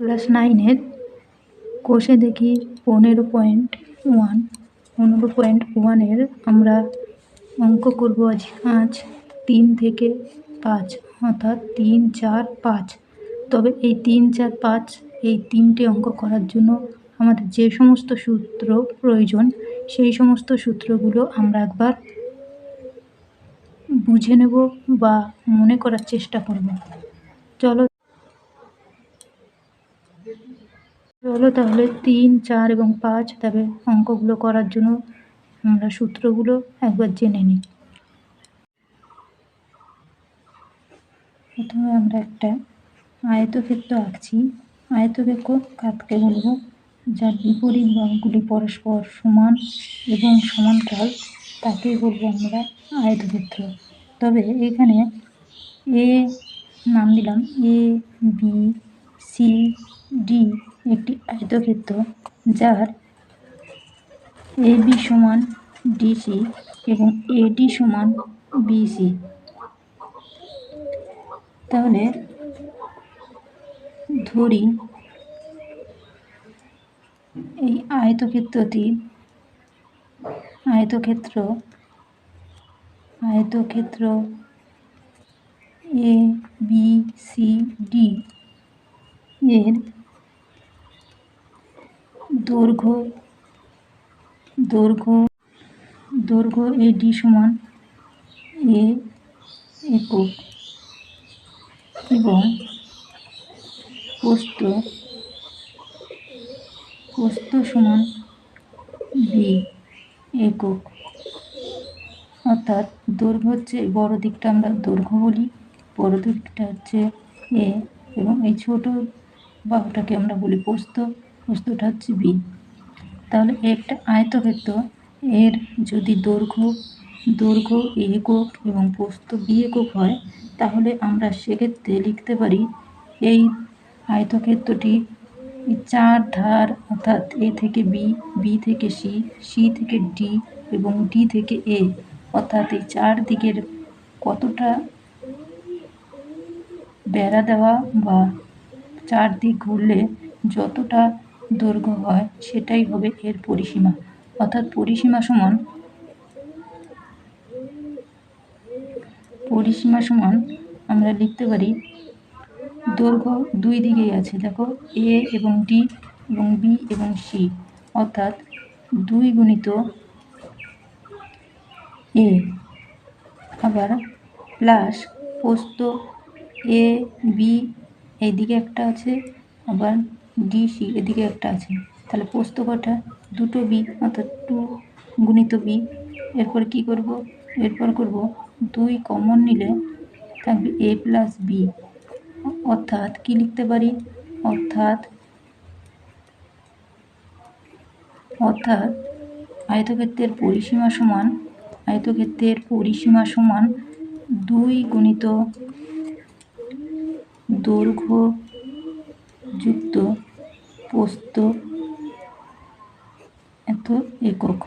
Class নাইনের কোষে দেখি পনেরো পয়েন্ট ওয়ান। পনেরো পয়েন্ট ওয়ানের আমরা অঙ্ক করব আজ। আজ তিন থেকে পাঁচ, অর্থাৎ তিন, চার, পাঁচ। তবে এই তিন, চার, পাঁচ এই তিনটে অঙ্ক করার জন্য আমাদের যে সমস্ত সূত্র প্রয়োজন, সেই সমস্ত সূত্রগুলো আমরা একবার বুঝে নেব বা মনে করার চেষ্টা করব। চলো চলো তাহলে তিন, চার এবং পাঁচ তবে অঙ্কগুলো করার জন্য আমরা সূত্রগুলো একবার জেনে নিই। প্রথমে আমরা একটা আয়তক্ষেত্র আঁকছি। আয়তক্ষেত্র কাতকে বলব, যার বিপরীত বাহুগুলি পরস্পর সমান এবং সমান্তরাল, তাকেই বলব আমরা আয়তক্ষেত্র। তবে এখানে এ নাম দিলাম এ বি সি ডি একটি আয়তক্ষেত্র যার এ বি সমান ডিসি এবং এডি সমান বিসি তাহলে ধরি এই আয়তক্ষেত্রটি আয়তক্ষেত্র আয়তক্ষেত্র এ, বি, সি, ডি এর দৈর্ঘ্য দৈর্ঘ্য দৈর্ঘ্য এ ডি সমান এ একক এবং পোস্ত পোস্ত সমান বি একক। অর্থাৎ দৈর্ঘ্য হচ্ছে বড় দিকটা আমরা দৈর্ঘ্য বলি, বড় দিকটা হচ্ছে এ এবং এই ছোট বাহুটাকে আমরা বলি প্রস্থ। প্রস্থটা হচ্ছে বি। তাহলে একটা আয়তক্ষেত্র এর যদি দৈর্ঘ্য দৈর্ঘ্য এ একক এবং প্রস্থ বি একক হয়, তাহলে আমরা সেক্ষেত্রে লিখতে পারি এই আয়তক্ষেত্রটি চার ধার অর্থাৎ এ থেকে বি বি থেকে সি সি থেকে ডি এবং ডি থেকে এ। অর্থাৎ এই চার দিকের কতটা বেড়া দেওয়া বা চার দিক ঘুরলে যতটা দৈর্ঘ্য হয়, সেটাই হবে এর পরিসীমা। অর্থাৎ পরিসীমা সমান পরিসীমা সমান আমরা লিখতে পারি দৈর্ঘ্য দুই দিকেই আছে। দেখো এ এবং ডি এবং বি এবং সি অর্থাৎ দুই গুণিত এ আবার প্লাস পোস্ত এ বি এইদিকে একটা আছে, আবার ডি সি এদিকে একটা আছে। তাহলে পোস্ত কটা দুটো বি, অর্থাৎ টু গুণিত বি। এরপর কি করব? এরপর করব দুই কমন নিলে থাকবে এ প্লাস বি। অর্থাৎ কি লিখতে পারি? অর্থাৎ অর্থাৎ আয়তক্ষেত্রের পরিসীমা সমান, আয়তক্ষেত্রের পরিসীমা সমান দুই গুণিত দৈর্ঘ্য যুক্ত, পোস্ত এত একক।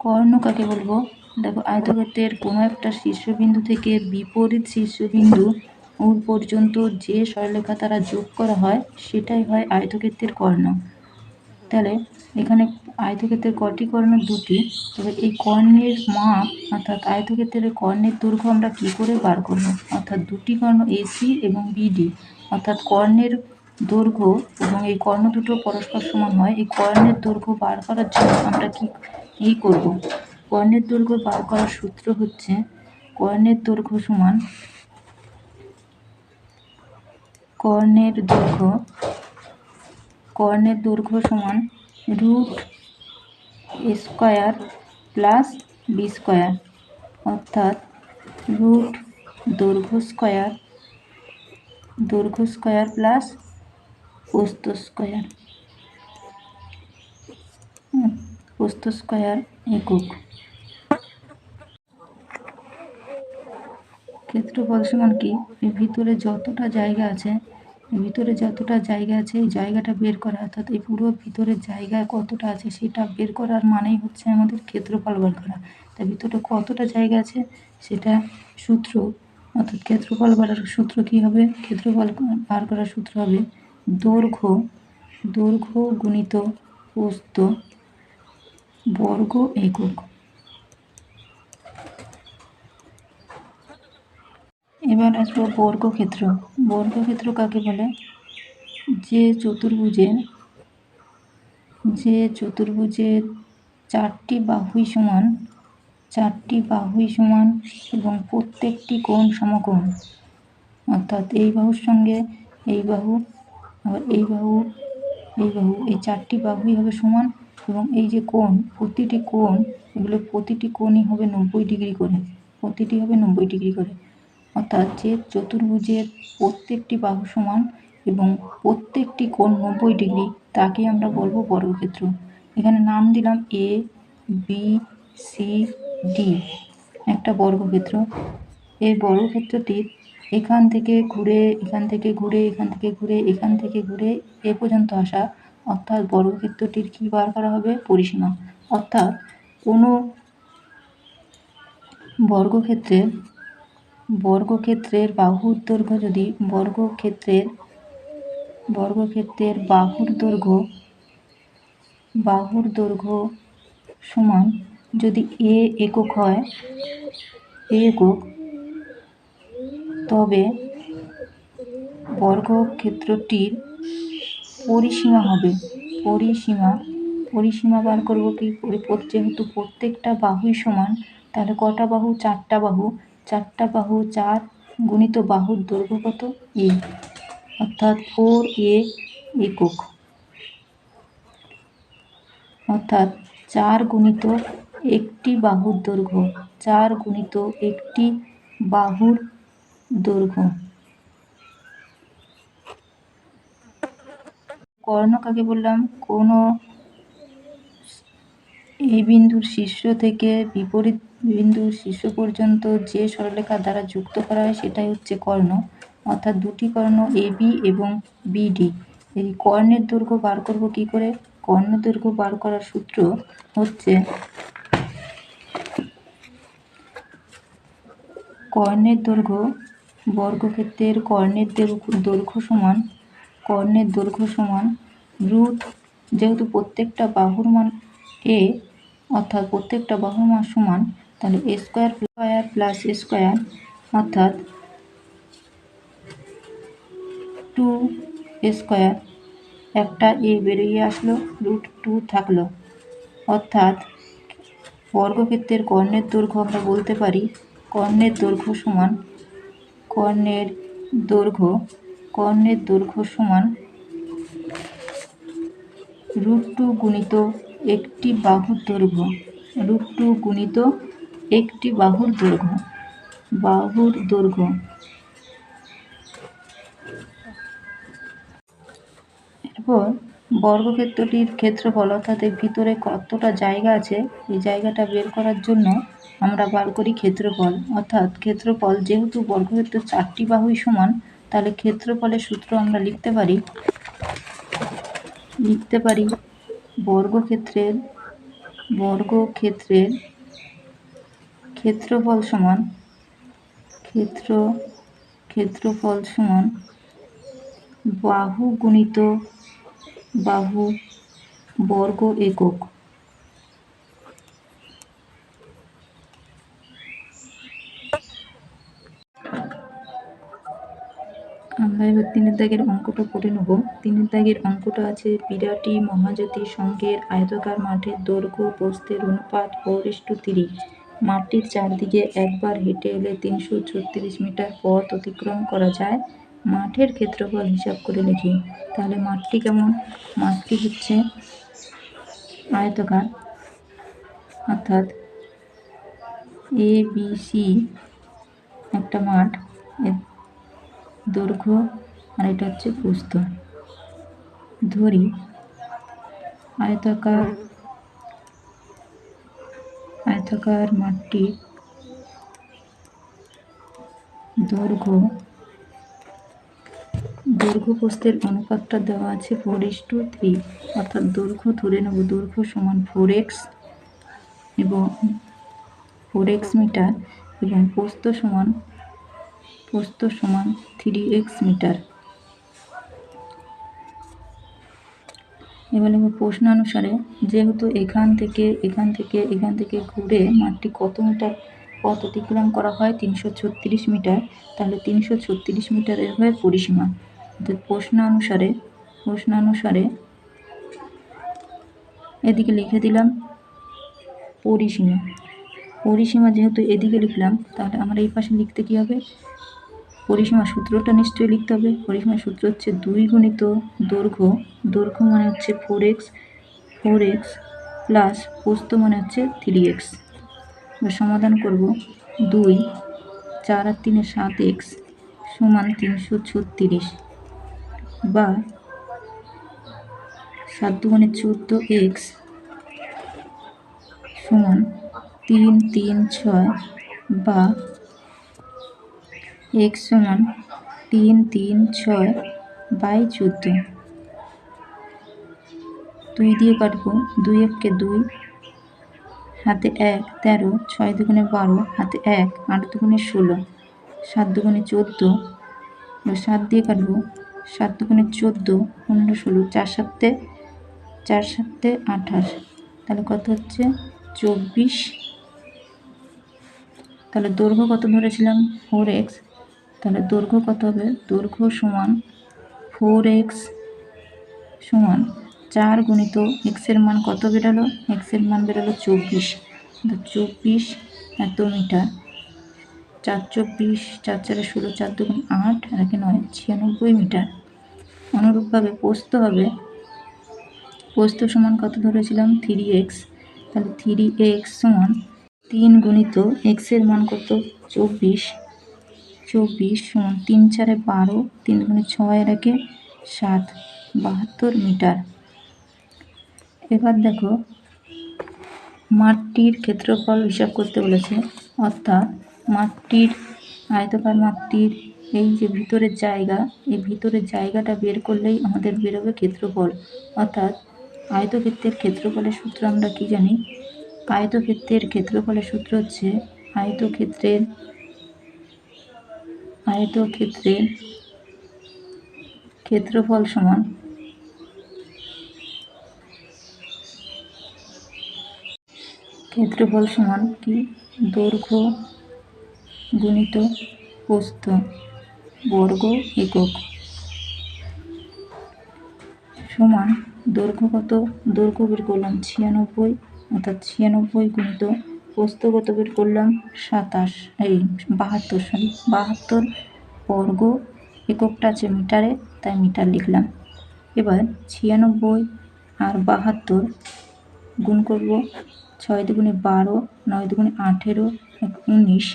কর্ণ কাকে বলব? দেখো, আয়তক্ষেত্রের কোনো একটা শীর্ষবিন্দু থেকে বিপরীত শীর্ষবিন্দু পর্যন্ত যে সরলেখা তারা যোগ করা হয়, সেটাই হয় আয়তক্ষেত্রের কর্ণ। তাহলে এখানে আয়তক্ষেত্রের কটি কর্ণ দুটি, তবে এই কর্ণের মাপ অর্থাৎ আয়তক্ষেত্রের কর্ণের দৈর্ঘ্য আমরা কী করে বার করব? অর্থাৎ দুটি কর্ণ এসি এবং বিডি অর্থাৎ কর্ণের দৈর্ঘ্য এবং এই কর্ণ দুটো পরস্পর সমান হয়, এই কর্ণের দৈর্ঘ্য বার করার জন্য আমরা কি এই করব? কর্ণের দৈর্ঘ্য বার করার সূত্র হচ্ছে কর্ণের দৈর্ঘ্য সমান কর্ণের দৈর্ঘ্য কর্ণের দৈর্ঘ্য সমান root square plus B square, অর্থাৎ রুট দৈর্ঘ্য স্কোয়ার দৈর্ঘ্য স্কোয়ার প্লাস প্রস্থ স্কোয়ার। প্রস্থ স্কোয়ার একক। ক্ষেত্রফল সমান কি? ভিতরে যতটা জায়গা আছে ভিতরে যতটা জায়গা আছে, এই জায়গাটা বের করা, অর্থাৎ এই পুরো ভিতরের জায়গা কতটা আছে সেটা বের করার মানেই হচ্ছে আমাদের ক্ষেত্রফল বের করা। তার ভিতরে কতটা জায়গা আছে সেটা সূত্র, অর্থাৎ ক্ষেত্রফল বাড়ার সূত্র কি হবে? ক্ষেত্রফল বার করার সূত্র হবে দৈর্ঘ্য দৈর্ঘ্য গুণিত প্রস্থ বর্গ একক। এবার আসব বর্গক্ষেত্র। বর্গক্ষেত্র কাকে বলে? যে চতুর্ভুজের যে চতুর্ভুজের চারটি বাহুই সমান, চারটি বাহুই সমান এবং প্রত্যেকটি কোণ সমকোণ। অর্থাৎ এই বাহুর সঙ্গে এই বাহু, আবার এই বাহু এই বাহু, এই চারটি বাহুই হবে সমান এবং এই যে কোণ, প্রতিটি কোণ, এগুলো প্রতিটি কোণই হবে নব্বই ডিগ্রি করে, প্রতিটি হবে নব্বই ডিগ্রি করে। অর্থাৎ যে চতুর্ভুজের প্রত্যেকটি বাহু সমান এবং প্রত্যেকটি কোণ নব্বই ডিগ্রি তাকে আমরা বলব বর্গক্ষেত্র। এখানে নাম দিলাম এ বি সি ডি একটা বর্গক্ষেত্র। এই বর্গক্ষেত্রটির এখান থেকে ঘুরে, এখান থেকে ঘুরে, এখান থেকে ঘুরে, এখান থেকে ঘুরে এ পর্যন্ত আসা। অর্থাৎ বর্গক্ষেত্রটির কী বার করা হবে? পরিসীমা। অর্থাৎ কোনো বর্গক্ষেত্রের বর্গক্ষেত্রের বাহুর দৈর্ঘ্য যদি বর্গক্ষেত্রের বর্গক্ষেত্রের বাহুর দৈর্ঘ্য বাহুর দৈর্ঘ্য সমান যদি এ একক হয়, এ একক, তবে বর্গক্ষেত্রটির পরিসীমা হবে। পরিসীমা পরিসীমা বার করব কি? যেহেতু প্রত্যেকটা বাহুই সমান, তাহলে কটা বাহু? চারটা বাহু। চারটা বাহু, চার গুণিত বাহুর দৈর্ঘ্য কত? এ। অর্থাৎ ফোর এ একক। অর্থাৎ চার গুণিত একটি বাহুর দৈর্ঘ্য, চার গুণিত একটি বাহুর দৈর্ঘ্য। কর্ণ কাকে বললাম? কোনো এই বিন্দুর শীর্ষ থেকে বিপরীত বিন্দুর শীর্ষ পর্যন্ত যে সরলরেখা দ্বারা যুক্ত করা হয় সেটাই হচ্ছে কর্ণ, অর্থাৎ দুটি কর্ণ এ বি এবং বিডি এই কর্ণের দৈর্ঘ্য বার করব কি করে? কর্ণ দৈর্ঘ্য বার করার সূত্র হচ্ছে কর্ণের দৈর্ঘ্য বর্গক্ষেত্রের কর্ণের দৈর্ঘ্য সমান কর্ণের দৈর্ঘ্য সমান রুট যেহেতু প্রত্যেকটা বাহুর মান এ অর্থাৎ প্রত্যেকটা বাহুর মান সমান তাহলে স্কোয়ার স্কোয়ার প্লাস স্কোয়ার অর্থাৎ টু স্কোয়ার একটা এ বেরিয়ে আসলো রুট টু থাকল। অর্থাৎ বর্গক্ষেত্রের কর্ণের দৈর্ঘ্য আমরা বলতে পারি, কর্ণের দৈর্ঘ্য সমান কর্ণের দৈর্ঘ্য কর্ণের দৈর্ঘ্য সমান রুট টু গুণিত একটি বাহুর দৈর্ঘ্য। রুট টু গুণিত একটি বাহুর দৈর্ঘ্য বাহুর দৈর্ঘ্য। এরপর বর্গক্ষেত্রটির ক্ষেত্রফল, অর্থাৎ ভিতরে কতটা জায়গা আছে, এই জায়গাটা বের করার জন্য আমরা বার করি ক্ষেত্রফল। অর্থাৎ ক্ষেত্রফল যেহেতু বর্গক্ষেত্র চারটি বাহুই সমান, তাহলে ক্ষেত্রফলের সূত্র আমরা লিখতে পারি লিখতে পারি বর্গক্ষেত্রের বর্গক্ষেত্রের ক্ষেত্রফল সমান ক্ষেত্র, ক্ষেত্রফল সমান বাহু গুণিত বাহু বর্গ একক। আমরা এবার তিনের দাগের অঙ্কটা করে নেব। তিনের দাগের অঙ্কটা আছে বিরাটি মহাজ্যোতি সঙ্গের আয়তকার মাঠের দৈর্ঘ্য, প্রস্থের অনুপাত টু তিরিশ। মাঠটির চারদিকে একবার হেঁটে এলে তিনশো ছত্রিশ মিটার পথ অতিক্রম করা যায়। মাঠের ক্ষেত্রফল হিসাব করে লিখি। তাহলে মাঠটি কেমন? মাঠটি হচ্ছে আয়তকার। অর্থাৎ এ বি সি একটা মাঠ। দৈর্ঘ্য আর এটা হচ্ছে প্রস্থ। ধরি। আয়তাকার আয়তাকার মাঠটি দৈর্ঘ্য দৈর্ঘ্য প্রস্থের অনুপাতটা দেওয়া আছে ফোর এস টু থ্রি অর্থাৎ দৈর্ঘ্য ধরে নেব, দৈর্ঘ্য সমান ফোর এক্স এবং ফোর এক্স মিটার এবং প্রস্থ সমান প্রস্থ সমান থ্রি এক্স মিটার এবার লিখব প্রশ্নানুসারে যেহেতু এখান থেকে এখান থেকে এখান থেকে ঘুরে মাঠটি কত মিটার? পথ অতিক্রম করা হয় তিনশো ছত্রিশ মিটার, তাহলে তিনশো ছত্রিশ মিটারের হয়ে পরিসীমা। অর্থাৎ প্রশ্নানুসারে প্রশ্নানুসারে এদিকে লিখে দিলাম পরিসীমা। পরিসীমা যেহেতু এদিকে লিখলাম, তাহলে আমার এই পাশে লিখতে কী হবে? পরিসীমা সূত্রটা নিশ্চয়ই লিখতে হবে। পরিসীমা সূত্র হচ্ছে দুই গুণিত দৈর্ঘ্য। দৈর্ঘ্য মানে হচ্ছে four X four X plus পোস্ত মানে হচ্ছে থ্রি এক্স সমাধান করব দুই, চার আর তিনে সাত এক্স সমান তিনশো ছত্রিশ বা সাত দুগুণে চোদ্দ এক্স সমান তিন তিন, ছয় বা এক্স সমান তিন তিন ছয় বাই চোদ্দ। দুই দিয়ে কাটবো দুই এককে দুই, হাতে এক তেরো, ছয় দুগুণে বারো, হাতে এক আট দুগুণে ষোলো, সাত দুগুণে চোদ্দ সাত দিয়ে কাটবো সাত দুগুণে চোদ্দ, পনেরো ষোলো, চার সাতে চার সাতে আঠাশ। তাহলে কত হচ্ছে? চব্বিশ। তাহলে দৈর্ঘ্য কত ধরেছিলাম? ফোর এক্স তাহলে দৈর্ঘ্য কত হবে? দৈর্ঘ্য সমান ফোর এক্স সমান চার গুণিত এক্সের মান কত বেরোলো? এক্সের মান বেরোলো চব্বিশ। চব্বিশ এত মিটার। চার চব্বিশ, চার চারে ষোলো, চার দুগুণ আট, আর একে নয়, ছিয়ানব্বই মিটার। অনুরূপভাবে পোস্ত হবে। পোস্ত সমান কত ধরেছিলাম? থ্রি এক্স তাহলে থ্রি এক্স সমান তিন গুণিত এক্সের মান কত? চব্বিশ। চব্বিশ সমান তিন চারে বারো, তিন গুণে ছয় রেখে সাত, বাহাত্তর মিটার। এবার দেখো, মাঠটির ক্ষেত্রফল হিসাব করতে বলেছে। অর্থাৎ মাঠটির আয়তকার মাঠটির এই যে ভিতরের জায়গা, এই ভিতরের জায়গাটা বের করলেই আমাদের বেরোবে ক্ষেত্রফল। অর্থাৎ আয়তক্ষেত্রের ক্ষেত্রফলের সূত্র আমরা কি জানি? আয়তক্ষেত্রের ক্ষেত্রফলের সূত্র হচ্ছে আয়তক্ষেত্রের আয়তক্ষেত্রের ক্ষেত্রফল সমান ক্ষেত্রফল সমান কি? দৈর্ঘ্য গুণিত প্রস্থ বর্গ একক সমান দৈর্ঘ্য কত? দৈর্ঘ্য বের করলাম ছিয়ানব্বই, অর্থাৎ ছিয়ানব্বই গুণিত প্রস্থ কত বের করলাম? সাতাশ। এই বাহাত্তর, সরি, বাহাত্তর বর্গ এককটা আছে মিটারে, তাই মিটার লিখলাম। এবার ছিয়ানব্বই আর বাহাত্তর গুণ করব ছয় দুগুণে বারো, নয় দুগুণে আঠেরো, উনিশ,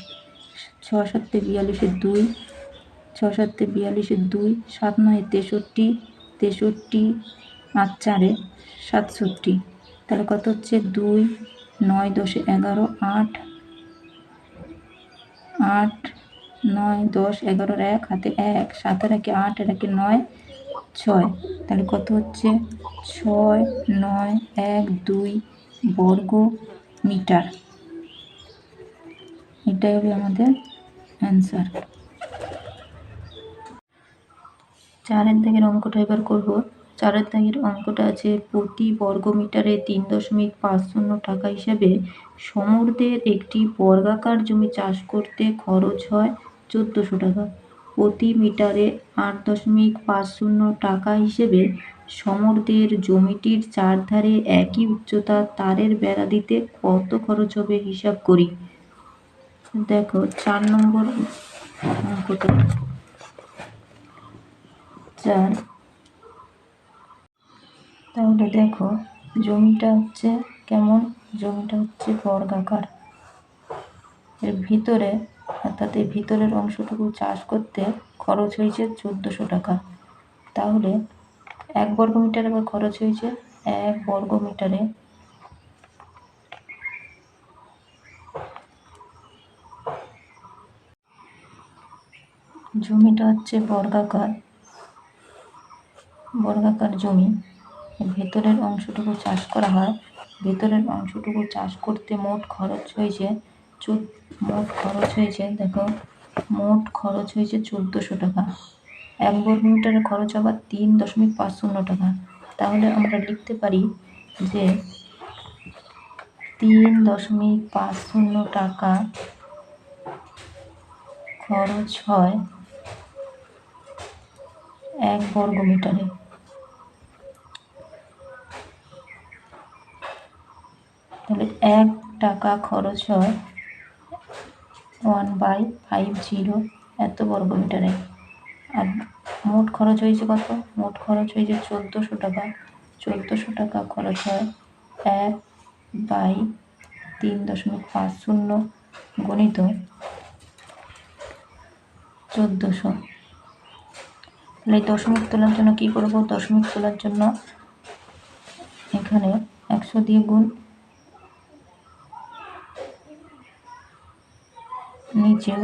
ছ সাতে বিয়াল্লিশের দুই, ছ সাতে বিয়াল্লিশের দুই, সাত নয় তেষট্টি তেষট্টি আট চারে সাতষট্টি। তাহলে কত হচ্ছে? দুই নয় দশে এগারো, আট আট, নয় দশ, এগারোর এক, হাতে এক, সাতের একে আট, এর একে নয়, ছয়। তাহলে কত হচ্ছে? ছয়, নয়, এক, দুই বর্গ মিটার। এটাই হবে আমাদের অ্যান্সার চারের দাগের অঙ্কটা এবার করব। চারের দাগের অঙ্কটা আছে প্রতি বর্গ মিটারে তিন দশমিক পাঁচ শূন্য টাকা হিসাবে। সমুদ্রের একটি বর্গাকার জমি চাষ করতে খরচ হয় চোদ্দোশো টাকা। প্রতি মিটারে আট দশমিক পাঁচ শূন্য টাকা হিসেবে সমুদ্রের জমিটির চারধারে একই উচ্চতা তারের বেড়া দিতে কত খরচ হবে হিসাব করি। দেখো, চার নম্বর অঙ্কটা। চার তাহলে দেখো, জমিটা হচ্ছে কেমন? জমিটা হচ্ছে বর্গাকার। এর ভিতরে, অর্থাৎ এই ভিতরের অংশটুকু চাষ করতে খরচ হয়েছে চোদ্দোশো টাকা। তাহলে এক বর্গ মিটারে আবার খরচ হয়েছে এক বর্গ মিটারে জমিটা হচ্ছে বর্গাকার। বর্গাকার জমি। ভেতরের অংশটুকু চাষ করা হয়। ভেতরের অংশটুকু চাষ করতে মোট খরচ হয়েছে মোট খরচ হয়েছে, দেখো, মোট খরচ হয়েছে চোদ্দোশো টাকা। এক বর্গ মিটারের খরচ আবার তিন দশমিক পাঁচ শূন্য টাকা। তাহলে আমরা লিখতে পারি যে তিন দশমিক পাঁচ শূন্য টাকা খরচ হয় এক বর্গ মিটারে তাহলে এক টাকা খরচ হয়। ওয়ান বাই ফাইভ জিরো এত বর্গ মিটারে। আর মোট খরচ হয়েছে কত? মোট খরচ হয়েছে চোদ্দোশো টাকা। চোদ্দোশো টাকা খরচ হয় এক বাই তিন দশমিক পাঁচ শূন্য গণিত চোদ্দোশো। তাহলে দশমিক তোলার জন্য কী করব? দশমিক তোলার জন্য এখানে একশো দিয়ে গুণ নিচেও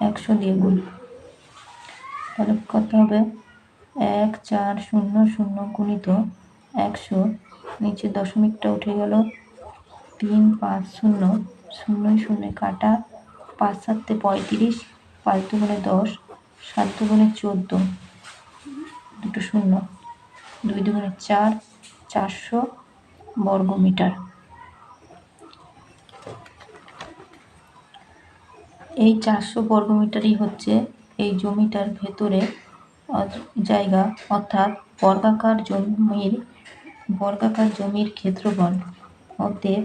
একশো দিয়ে গুণ তাহলে কত হবে? এক, চার, শূন্য শূন্য গুণিত একশো। নিচে দশমিকটা উঠে গেল তিন, পাঁচ, শূন্য। শূন্য শূন্য কাটা। পাঁচ সাতে পঁয়ত্রিশ, পাঁচ দুগুণে দশ, সাত দুগুণে চোদ্দ। দুটো শূন্য। দুই দুগুণে চার, চারশো বর্গ এই চারশো বর্গ মিটারই হচ্ছে এই জমিটার ভেতরে জায়গা। অর্থাৎ বর্গাকার জমির বর্গাকার জমির ক্ষেত্রফল অতএব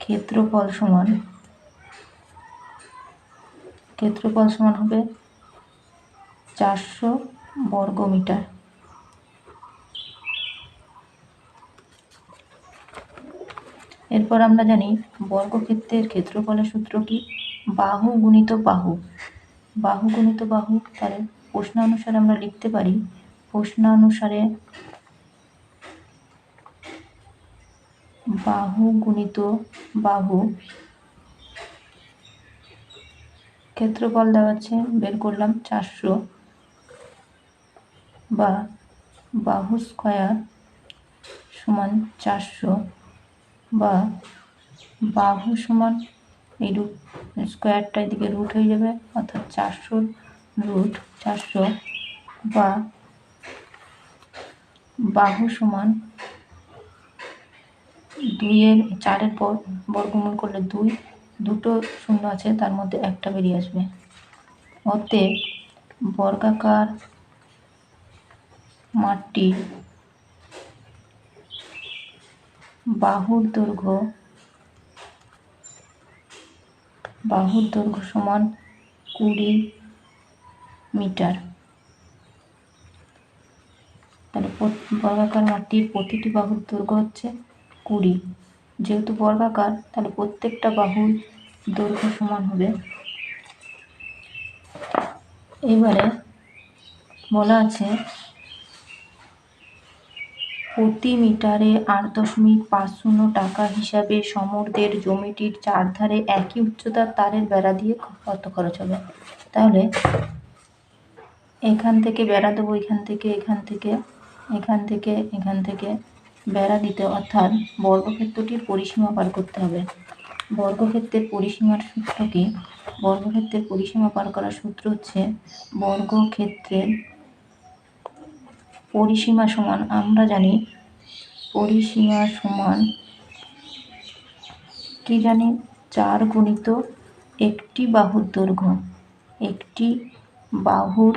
ক্ষেত্রফল সমান ক্ষেত্রফল সমান হবে চারশো বর্গ মিটার এরপর আমরা জানি বর্গক্ষেত্রের ক্ষেত্রফলের সূত্র কি? বাহু গুণিত বাহু। বাহু গুণিত বাহু, তাহলে প্রশ্নানুসারে আমরা লিখতে পারি, প্রশ্নানুসারে বাহু গুণিত বাহু ক্ষেত্রফল দেওয়া আছে, বের করলাম চারশো বা বাহু স্কয়ার সমান চারশো। বা বাহু সমান এই রুট স্কোয়ারটা এদিকে রুট হয়ে যাবে, অর্থাৎ চারশো রুট চারশো বা বাহু সমান দুইয়ের চারের পর বর্গমূল করলে দুই, দুটো শূন্য আছে, তার মধ্যে একটা বেরিয়ে আসবে। অতএব বর্গাকার মাঠটি বাহুর দৈর্ঘ্য বাহুর দৈর্ঘ্য সমান কুড়ি মিটার। তাহলে বর্গাকার মাটির প্রতিটি বাহুর দৈর্ঘ্য হচ্ছে কুড়ি। যেহেতু বর্গাকার, তাহলে প্রত্যেকটা বাহুর দৈর্ঘ্য সমান হবে। এবারে বলা আছে প্রতি মিটারে আট দশমিক পাঁচ শূন্য টাকা হিসাবে সমরদের জমিটির চারধারে একই উচ্চতার তারের বেড়া দিয়ে কত খরচ হবে। তাহলে এখান থেকে বেড়া দেবো, এখান থেকে এখান থেকে এখান থেকে এখান থেকে বেড়া দিতে অর্থাৎ বর্গক্ষেত্রটির পরিসীমা পার করতে হবে। বর্গক্ষেত্রের পরিসীমার সূত্র কি? বর্গক্ষেত্রের পরিসীমা পার করার সূত্র হচ্ছে বর্গক্ষেত্রের পরিসীমা সমান, আমরা জানি পরিসীমা সমান কি জানি? চার গুণিত একটি বাহুর দৈর্ঘ্য, একটি বাহুর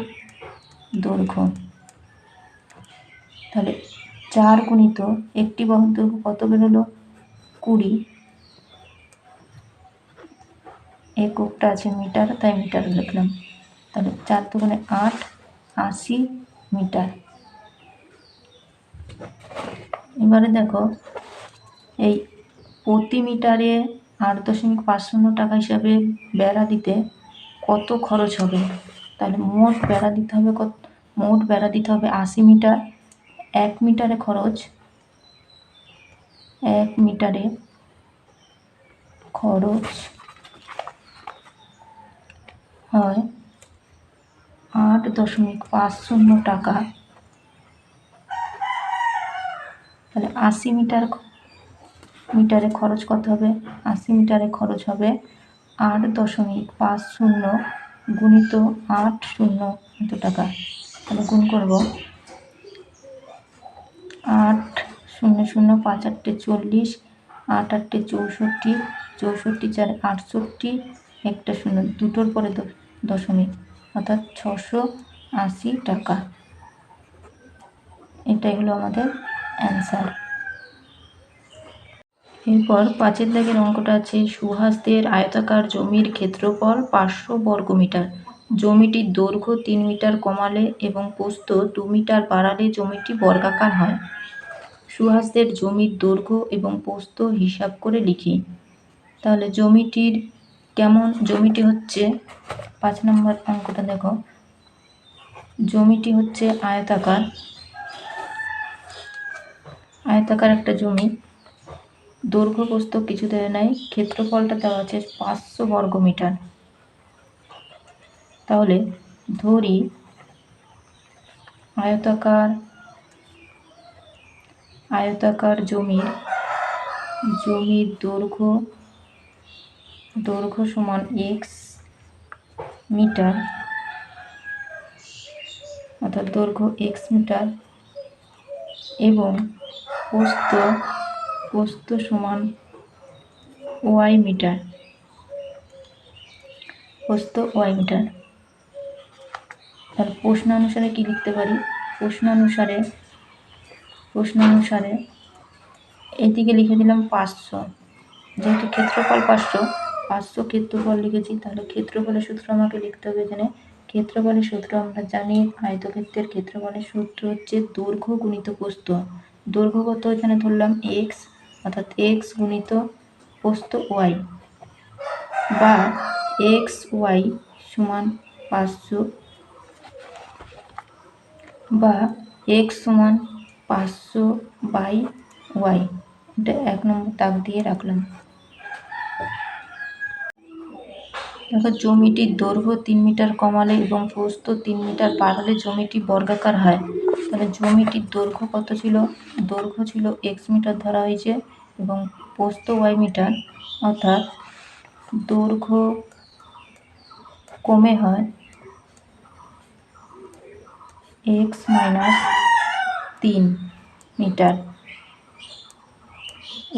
দৈর্ঘ্য। তাহলে চার গুণিত একটি বাহুর দৈর্ঘ্য কত বেরোলো? কুড়ি। এককটা আছে মিটার, তাই মিটার লিখলাম। তাহলে চার দুগুণে আট, আশি মিটার। এবারে দেখো, এই প্রতি মিটারে আট দশমিক পাঁচ শূন্য টাকা হিসাবে বেড়া দিতে কত খরচ হবে? তাহলে মোট বেড়া দিতে হবে কত, মোট বেড়া দিতে হবে আশি মিটার, এক মিটারে খরচ, এক মিটারে খরচ হয় আট দশমিক পাঁচ শূন্য টাকা। তাহলে আশি মিটার মিটারে খরচ কত হবে? আশি মিটারে খরচ হবে আট দশমিক পাঁচ শূন্য গুণিত আট শূন্য এত টাকা। তাহলে গুণ করব আট শূন্য শূন্য পাঁচ আটটে চল্লিশ, আট আটটে চৌষট্টি চৌষট্টি চার আটষট্টি, একটা শূন্য দুটোর পরে দশমিক, অর্থাৎ ছশো আশি টাকা। এটাই হলো আমাদের অ্যান্সার এরপর পাঁচের দাগের অঙ্কটা আছে, সুহাসদের আয়তাকার জমির ক্ষেত্রফল পাঁচশো বর্গমিটার। জমিটির দৈর্ঘ্য তিন মিটার কমালে এবং পোস্ত দু মিটার বাড়ালে জমিটি বর্গাকার হয়। সুহাসদের জমির দৈর্ঘ্য এবং পোস্ত হিসাব করে লিখি। তাহলে জমিটির কেমন, জমিটি হচ্ছে, পাঁচ নম্বর অঙ্কটা দেখো। জমিটি হচ্ছে আয়তাকার আয়তাকার একটা জমি। দৈর্ঘ্য প্রস্থ কিছু দেয় নাই। ক্ষেত্রফলটা দেওয়া আছে পাঁচশো বর্গ মিটার। তাহলে ধরি আয়তাকার আয়তাকার জমির জমির দৈর্ঘ্য দৈর্ঘ্য সমান এক্স মিটার, অর্থাৎ দৈর্ঘ্য এক্স মিটার এবং প্রস্থ প্রস্থ সমান ওয়াই মিটার। প্রস্থ ওয়াই মিটার। তাহলে প্রশ্ন অনুসারে কি লিখতে পারি? প্রশ্ন অনুসারে প্রশ্ন অনুসারে এদিকে লিখে দিলাম পাঁচশো। যেহেতু ক্ষেত্রফল পাঁচশো পাঁচশো ক্ষেত্রফল লিখেছি, তাহলে ক্ষেত্রফলের সূত্র আমাকে লিখতে হবে এখানে। ক্ষেত্রফলের সূত্র আমরা জানি, আয়তক্ষেত্রের ক্ষেত্রফলের সূত্র হচ্ছে দৈর্ঘ্য গুণিত প্রস্থ দৈর্ঘ্য কত এখানে ধরলাম এক্স অর্থাৎ এক্স গুণিত পোস্ত ওয়াই বা এক্স ওয়াই সমান পাঁচশো বা এক্স সমান পাঁচশো বাই ওয়াই এটা এক নম্বর দাগ দিয়ে রাখলাম। দেখো জমিটির দৈর্ঘ্য তিন মিটার কমালে এবং প্রস্থ তিন মিটার বাড়ালে জমিটি বর্গাকার হয়। তাহলে জমিটির দৈর্ঘ্য কত ছিল? দৈর্ঘ্য ছিল এক্স মিটার ধরা হয়েছে এবং পোস্ত ওয়াই মিটার, অর্থাৎ দৈর্ঘ্য কমে হয় এক্স মাইনাস তিন মিটার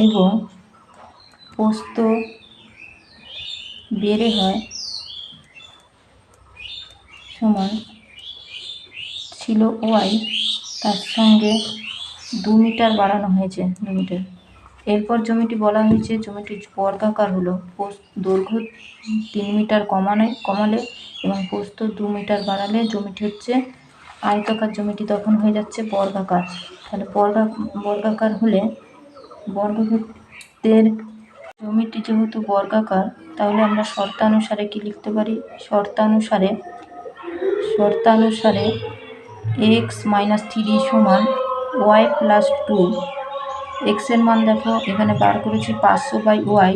এবং পোস্ত বেড়ে হয় সমান ছিল ওয়াই তার সঙ্গে দু মিটার বাড়ানো হয়েছে, দু মিটার। এরপর জমিটি বলা হয়েছে, জমিটি বর্গাকার হলো। পোস্ত দৈর্ঘ্য তিন মিটার কমানো, কমালে এবং পোস্ত দু মিটার বাড়ালে জমিটি হচ্ছে আয়তাকার জমিটি তখন হয়ে যাচ্ছে বর্গাকার। তাহলে বর্গা, বর্গাকার হলে বর্গক্ষেত্রের জমিটি যেহেতু বর্গাকার, তাহলে আমরা শর্তানুসারে কি লিখতে পারি? শর্তানুসারে শর্তানুসারে এক্স মাইনাস থ্রি সমান ওয়াই প্লাস টু এক্সের মান দেখো, এখানে বার করেছি পাঁচশো বাই ওয়াই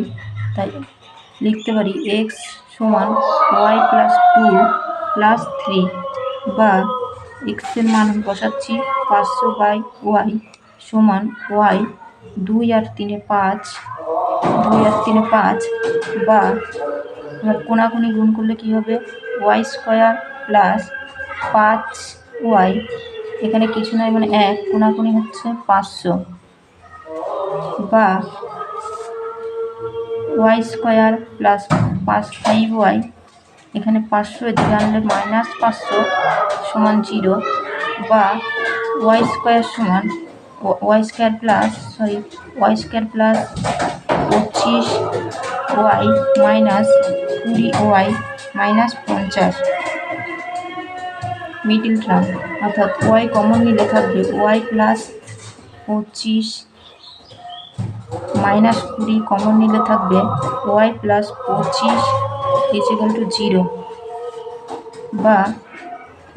তাই লিখতে পারি এক্স সমান Y plus two plus three বা এক্সের মান বসাচ্ছি পাঁচশো বাই ওয়াই সমান ওয়াই দুই আর তিনে পাঁচ, দুই আর তিনে পাঁচ বা এবার কোনাকুনি গুণ করলে কী হবে? ওয়াই স্কোয়ার প্লাস পাঁচ ওয়াই। এখানে কিছু নয় মানে এক কোনাকুনি হচ্ছে পাঁচশো। বা ওয়াই স্কোয়ার প্লাস পাঁচ ফাইভ ওয়াই। এখানে পাঁচশো, এদিকে আনলে মাইনাস পাঁচশো সমান জিরো। বা ওয়াই স্কোয়ার সমান, Y square plus, sorry, Y square plus পঁচিশ ওয়াই মাইনাস কুড়ি ওয়াই মাইনাস পঞ্চাশ। মিডিল টার্ম, অর্থাৎ ওয়াই কমন নিলে থাকবে ওয়াই প্লাস পঁচিশ মাইনাস কুড়ি কমন নিলে থাকবে ওয়াই প্লাস পঁচিশ ইজিক্যাল টু জিরো বা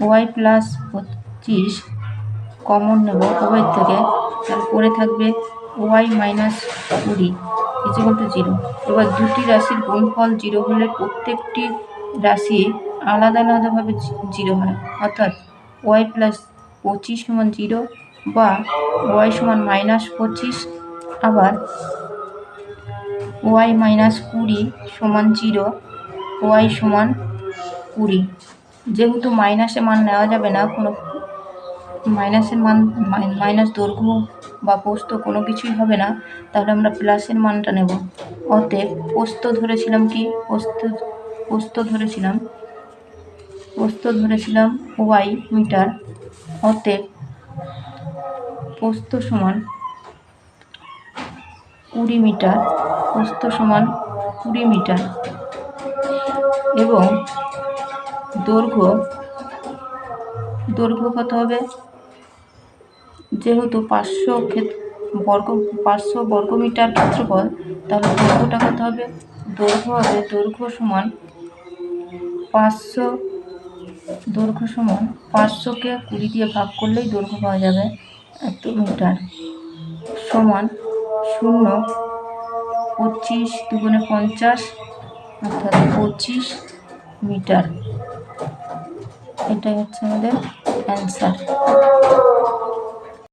ওয়াই প্লাস পঁচিশ কমন নেব উভয় থেকে, তারপরে থাকবে ওয়াই মাইনাস কুড়ি ইজিক্যাল টু জিরো এবার দুটি রাশির গুণফল জিরো হলে প্রত্যেকটি রাশি আলাদা আলাদাভাবে জিরো হয়। অর্থাৎ ওয়াই প্লাস পঁচিশ সমান জিরো বা ওয়াই সমান মাইনাস পঁচিশ, আবার ওয়াই মাইনাস কুড়ি সমান জিরো ওয়াই সমান কুড়ি। যেহেতু মাইনাসে মান নেওয়া যাবে না, কোনো মাইনাসের মান মাইনাস দৈর্ঘ্য বা পোস্ত কোনো কিছুই হবে না, তাহলে আমরা প্লাসের মানটা নেব। অতএব পোস্ত ধরেছিলাম কি? পোস্ত পোস্ত ধরেছিলাম পোস্ত ধরেছিলাম ওয়াই মিটার অতএব পোস্ত সমান কুড়ি মিটার, পোস্ত সমান কুড়ি মিটার। এবং দৈর্ঘ্য দৈর্ঘ্য কত হবে? যেহেতু পাঁচশো বর্গ, পাঁচশো বর্গমিটার ক্ষেত্রফল, তাহলে দৈর্ঘ্যটা কত হবে? দৈর্ঘ্য হবে দৈর্ঘ্য সমান পাঁচশো দৈর্ঘ্য সমান পাঁচশোকে কুড়ি দিয়ে ভাগ করলেই দৈর্ঘ্য পাওয়া যাবে এত মিটার। সমান শূন্য পঁচিশ দুগুণে পঞ্চাশ অর্থাৎ পঁচিশ মিটার। এটাই হচ্ছে আমাদের অ্যান্সার